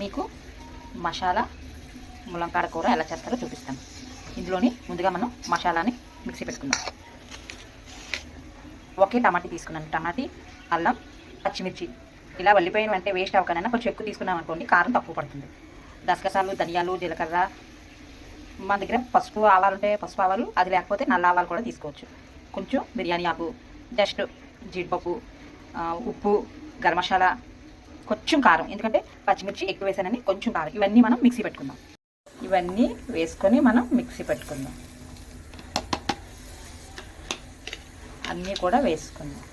మీకు మసాలా ములంకాడ కూర ఎలా చేస్తారో చూపిస్తాను. ఇందులోని ముందుగా మనం మసాలాని మిక్సీ పెట్టుకుందాం. ఒకే టమాటీ తీసుకున్నాను. టమాటీ అల్లం పచ్చిమిర్చి. ఇలా వెళ్ళిపోయిన వెంటనే వేస్ట్ అవ్వకనైనా కొంచెం ఎక్కువ తీసుకున్నాం అనుకోండి కారం తక్కువ పడుతుంది. దసగసాలు ధనియాలు జీలకర్ర మా దగ్గర పసుపు ఆవాలు ఉంటే పసుపు ఆవాలు అది లేకపోతే నల్ల ఆవాలు కూడా తీసుకోవచ్చు. కొంచెం బిర్యానీ ఆకు జస్ట్ జీడిపప్పు ఉప్పు గరం మసాలా కొంచెం కారం. ఎందుకంటే పచ్చిమిర్చి ఎక్కువ వేసానని కొంచెం కారం. ఇవన్నీ మనం మిక్సీ పెట్టుకుందాం. ఇవన్నీ వేసుకొని మనం మిక్సీ పెట్టుకుందాం. అన్నీ కూడా వేసుకుందాం.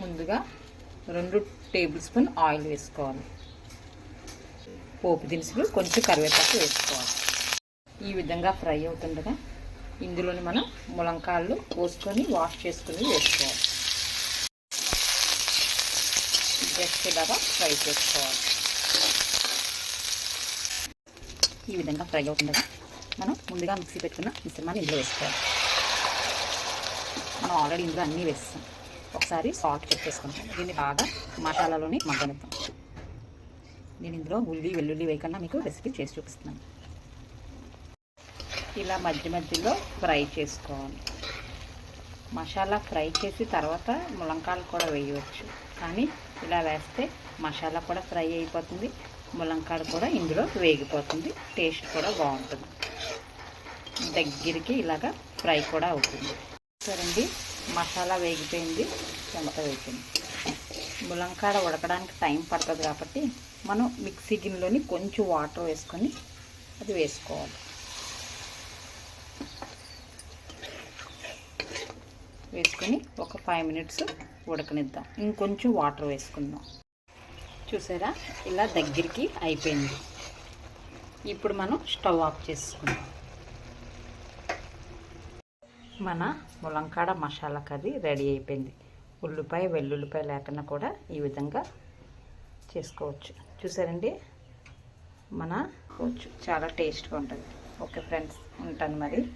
ముందుగా రెండు టేబుల్ స్పూన్ ఆయిల్ వేసుకోవాలి. పోపు దినుసులు కొంచెం కరివేపాకు వేసుకోవాలి. ఈ విధంగా ఫ్రై అవుతుండగా ఇందులోని మనం ములంకాళ్ళు పోసుకొని వాష్ చేసుకుని వేసుకోవాలి. జస్ట్ ఇలాగా ఫ్రై చేసుకోవాలి. ఈ విధంగా ఫ్రై అవుతుండగా మనం ముందుగా మిక్సీ పెట్టుకున్న మిశ్రమాన్ని ఇందులో వేసుకోవాలి. మనం ఆల్రెడీ ఇందులో అన్నీ వేస్తాం. ఒకసారి సాల్ట్ చెక్ చేసుకుంటాం. దీన్ని బాగా మసాలాలోని మగ్గనిద్దాం. నేను ఇందులో ఉల్లి వెల్లుల్లి వేయకుండా మీకు రెసిపీ చేసి చూపిస్తున్నాను. ఇలా మధ్య మధ్యలో ఫ్రై చేసుకోవాలి. మసాలా ఫ్రై చేసి తర్వాత ములంకాలు కూడా వేయవచ్చు. కానీ ఇలా వేస్తే మసాలా కూడా ఫ్రై అయిపోతుంది. ములంకాడ కూడా ఇందులో వేగిపోతుంది. టేస్ట్ కూడా బాగుంటుంది. దగ్గరికి ఇలాగా ఫ్రై కూడా అవుతుంది. సరండి మసాలా వేగిపోయింది. చెమట వేగిపోయింది ములంకాడ ఉడకడానికి టైం పడుతుంది కాబట్టి మనం మిక్సీ గిన్నెలోని కొంచెం వాటర్ వేసుకొని అది వేసుకోవాలి. వేసుకొని ఒక ఫైవ్ మినిట్స్ ఉడకనిద్దాం. ఇంకొంచెం వాటర్ వేసుకుందాం. చూసారా? ఇలా దగ్గరికి అయిపోయింది. ఇప్పుడు మనం స్టవ్ ఆఫ్ చేసుకుందాం. మన ములంకాడ మసాలా కర్రీ రెడీ అయిపోయింది. ఉల్లిపాయ వెల్లుల్లిపాయ లేకుండా కూడా ఈ విధంగా చేసుకోవచ్చు. చూసారండి? మన చాలా టేస్ట్గా ఉంటుంది. ఓకే ఫ్రెండ్స్ ఉంటాను మరి.